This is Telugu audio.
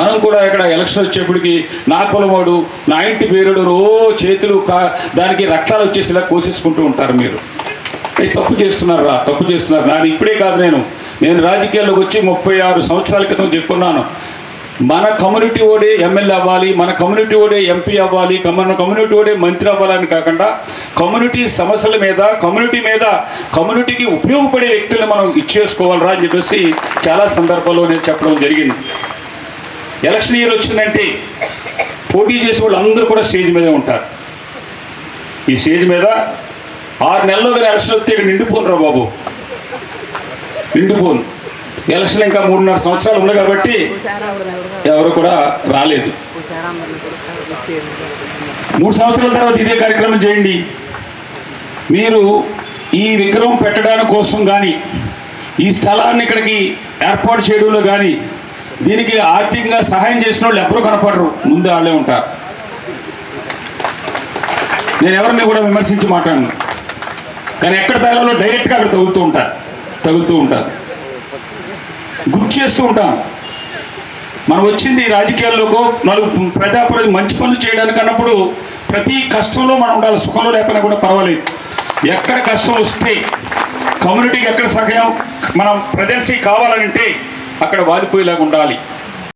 మనం కూడా ఇక్కడ ఎలక్షన్ వచ్చేప్పటికి నా కులవాడు నా ఇంటి పేరుడు రో చేతులు కా దానికి రక్తాలు వచ్చేసేలా కోసేసుకుంటూ ఉంటారు మీరు. తప్పు చేస్తున్నారు? రా తప్పు చేస్తున్నారు. నాది ఇప్పుడే కాదు నేను. నేను రాజకీయాల్లోకి వచ్చి ముప్పై ఆరు సంవత్సరాల క్రితం చెప్పుకున్నాను. మన కమ్యూనిటీ ఓడే ఎమ్మెల్యే అవ్వాలి మన కమ్యూనిటీ ఓడే ఎంపీ అవ్వాలి మన కమ్యూనిటీ ఓడే మంత్రి అవ్వాలని కాకుండా కమ్యూనిటీ సమస్యల మీద కమ్యూనిటీ మీద కమ్యూనిటీకి ఉపయోగపడే వ్యక్తులను మనం ఇచ్చేసుకోవాలరా అని చెప్పేసి చాలా సందర్భాల్లో నేను చెప్పడం జరిగింది. ఎలక్షన్ ఇయర్ వచ్చిందంటే పోటీ చేసే వాళ్ళు అందరూ కూడా స్టేజ్ మీదే ఉంటారు. ఈ స్టేజ్ మీద ఆరు నెలల్లో కానీ ఎలక్షన్ వస్తే ఇక్కడ నిండిపోనురా బాబు. నిండిపోను. ఎలక్షన్ ఇంకా మూడున్నర సంవత్సరాలు ఉంది కాబట్టి ఎవరు కూడా రాలేదు. మూడు సంవత్సరాల తర్వాత ఇదే కార్యక్రమం చేయండి. మీరు ఈ విగ్రహం పెట్టడానికి కోసం కానీ ఈ స్థలాన్ని ఇక్కడికి ఏర్పాటు చేయడంలో కానీ దీనికి ఆర్థికంగా సహాయం చేసిన వాళ్ళు ఎవరు కనపడరు. ముందు వాళ్ళే ఉంటారు. నేను ఎవరిని కూడా విమర్శించి మాట్లాడను. కానీ ఎక్కడ తగలలో డైరెక్ట్గా అక్కడ తగులుతూ ఉంటారు. తగులుతూ ఉంటారు. గుర్తు చేస్తూ ఉంటాం. మనం వచ్చింది ఈ రాజకీయాల్లోకి నలుగు ప్రజాప్రతి మంచి పనులు చేయడానికి అన్నప్పుడు ప్రతి కష్టంలో మనం ఉండాలి. సుఖంలో లేకపోయినా కూడా పర్వాలేదు. ఎక్కడ కష్టం వస్తే కమ్యూనిటీకి ఎక్కడ సహాయం మనం ప్రజెన్సీ కావాలంటే అక్కడ వాలిపోయేలాగా ఉండాలి.